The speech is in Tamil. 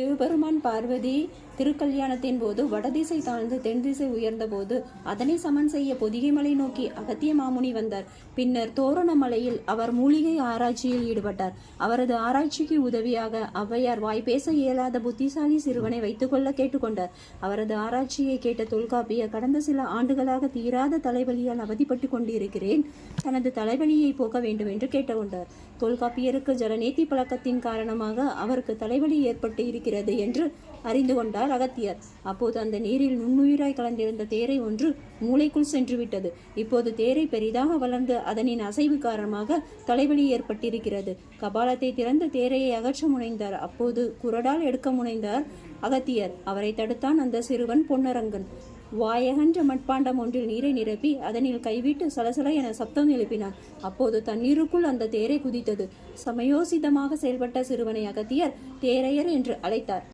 சிவபெருமான் பார்வதி திருக்கல்யாணத்தின் போது வடதிசை தாழ்ந்து தென்திசை உயர்ந்தபோது அதனை சமன் செய்ய பொதிகை மலை நோக்கி அகத்திய மாமுனி வந்தார். பின்னர் தோரணமலையில் அவர் மூலிகை ஆராய்ச்சியில் ஈடுபட்டார். அவரது ஆராய்ச்சிக்கு உதவியாக ஔவையார் வாய் பேச இயலாத புத்திசாலி சிறுவனை வைத்துக்கொள்ள கேட்டுக்கொண்டார். அவரது ஆராய்ச்சியை கேட்ட தொல்காப்பிய கடந்த சில ஆண்டுகளாக தீராத தலைவலியால் அவதிப்பட்டு கொண்டிருக்கிறேன். தனது தலைவலியை போக்க வேண்டும் என்று கேட்டுக்கொண்டார் தொல்காப்பியருக்கு ஜலநேத்தி பழக்கத்தின் காரணமாக அவருக்கு தலைவலி ஏற்பட்டு இருக்கிறது. இருக்கிறது என்று அறிந்து கொண்டார் அகத்தியர். அப்போது அந்த நீரில் நுண்ணுயிராய் கலந்திருந்த தேரை ஒன்று மூளைக்குள் சென்று விட்டது இப்போது தேரை பெரிதாக வளர்ந்து அதனின் அசைவு காரணமாக தலைவலி ஏற்பட்டிருக்கிறது. கபாலத்தை திறந்து தேரையை அகற்ற முனைந்தார். அப்போது குரடால் எடுக்க முனைந்தார் அகத்தியர். அவரை தடுத்தான் அந்த சிறுவன் பொன்னரங்கன். வாயகன்ற மட்பாண்டம் ஒன்றில் நீரை நிரப்பி அதனில் கைவிட்டு சலசல என சப்தம் எழுப்பினான். அப்போது தண்ணீருக்குள் அந்த தேரை குதித்தது. சமயோசிதமாக செயல்பட்ட சிறுவனை அகத்தியர் தேரையர் என்று அழைத்தார்.